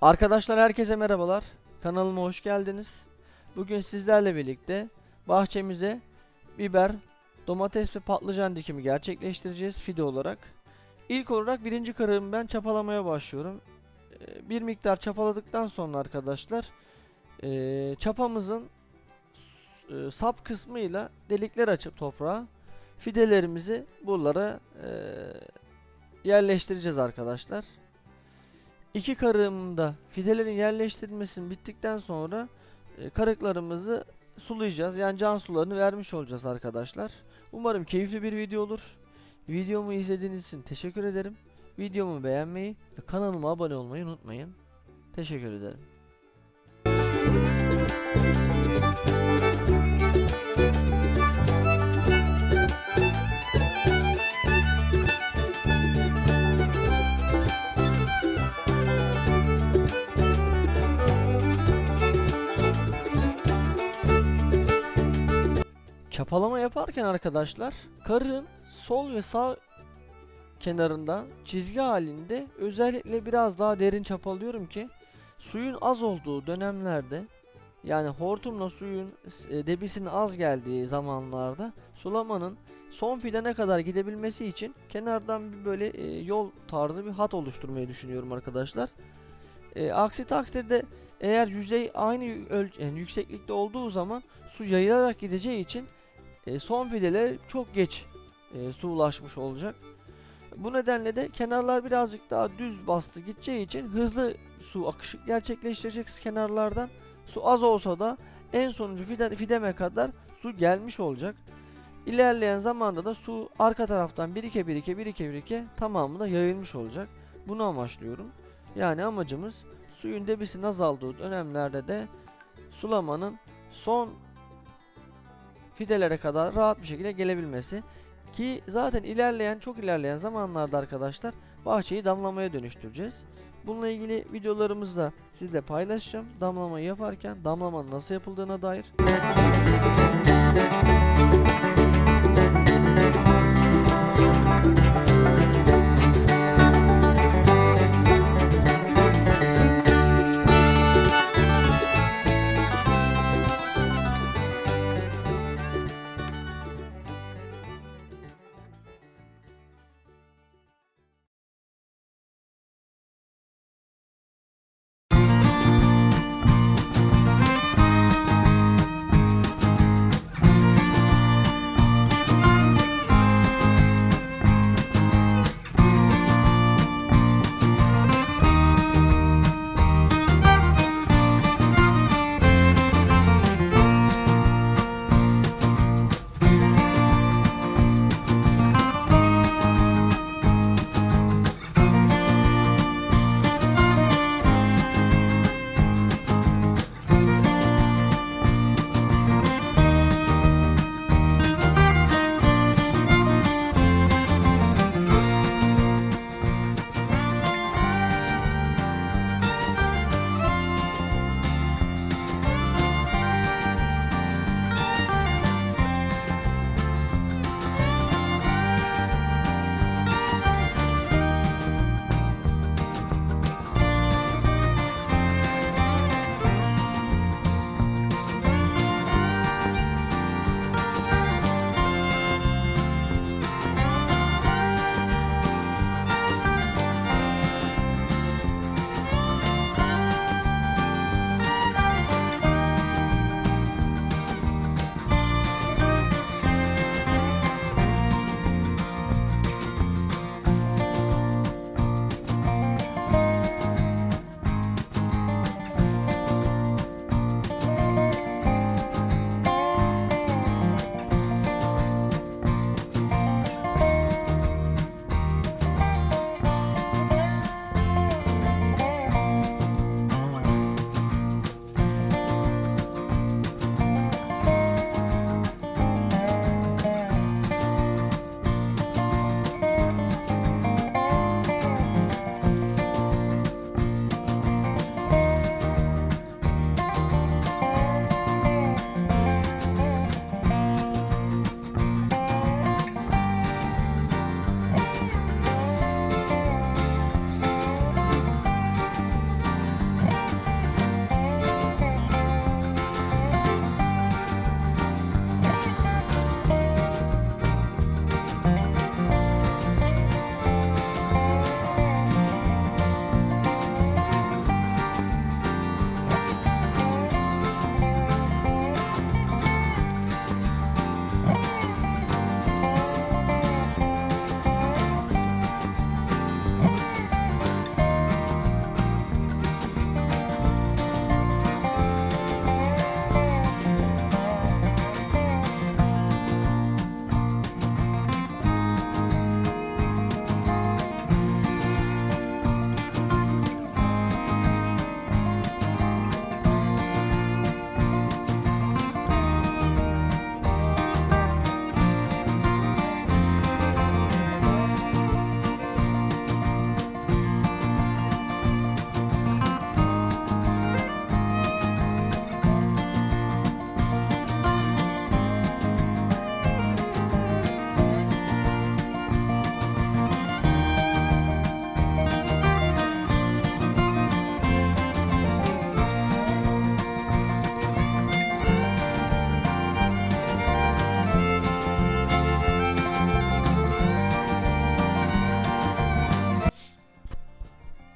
Arkadaşlar herkese merhabalar. Kanalıma hoş geldiniz. Bugün sizlerle birlikte bahçemize biber, domates ve patlıcan dikimi gerçekleştireceğiz fide olarak. İlk olarak birinci karığımı ben çapalamaya başlıyorum. Ee, Bir miktar çapaladıktan sonra arkadaşlar ee, çapamızın e, sap kısmıyla delikler açıp toprağa fidelerimizi buralara ee, yerleştireceğiz arkadaşlar. İki karığımda fidelerin yerleştirilmesinin bittikten sonra e, karıklarımızı sulayacağız. Yani can sularını vermiş olacağız arkadaşlar. Umarım keyifli bir video olur. Videomu izlediğiniz için teşekkür ederim. Videomu beğenmeyi ve kanalıma abone olmayı unutmayın. Teşekkür ederim. Çapalama yaparken arkadaşlar karın sol ve sağ kenarından çizgi halinde özellikle biraz daha derin çapalıyorum ki suyun az olduğu dönemlerde yani hortumla suyun e, debisinin az geldiği zamanlarda sulamanın son fidene kadar gidebilmesi için kenardan bir böyle e, yol tarzı bir hat oluşturmayı düşünüyorum arkadaşlar. E, aksi takdirde eğer yüzey aynı yani yükseklikte olduğu zaman su yayılarak gideceği için e, son fideler çok geç e, su ulaşmış olacak. Bu nedenle de kenarlar birazcık daha düz bastı gideceği için hızlı su akışı gerçekleştireceksiniz kenarlardan. Su az olsa da en sonuncu fide, fideme kadar su gelmiş olacak. İlerleyen zamanda da su arka taraftan birike birike birike birike tamamı da yayılmış olacak. Bunu amaçlıyorum. Yani amacımız suyun debisinin azaldığı dönemlerde de sulamanın son fidelere kadar rahat bir şekilde gelebilmesi. Ki zaten ilerleyen çok ilerleyen zamanlarda arkadaşlar bahçeyi damlamaya dönüştüreceğiz. Bununla ilgili videolarımızı da sizle paylaşacağım. Damlamayı yaparken damlamanın nasıl yapıldığına dair.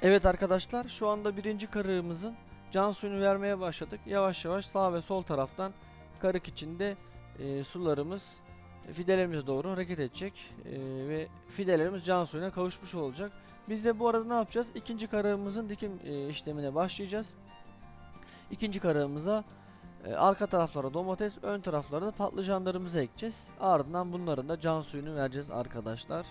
Evet arkadaşlar şu anda birinci karığımızın can suyunu vermeye başladık. Yavaş yavaş sağ ve sol taraftan karık içinde e, sularımız fidelerimize doğru hareket edecek E, ve fidelerimiz can suyuna kavuşmuş olacak. Biz de bu arada ne yapacağız? İkinci karığımızın dikim e, işlemine başlayacağız. İkinci karığımıza e, arka taraflara domates, ön taraflara da patlıcanlarımızı ekeceğiz. Ardından bunların da can suyunu vereceğiz arkadaşlar.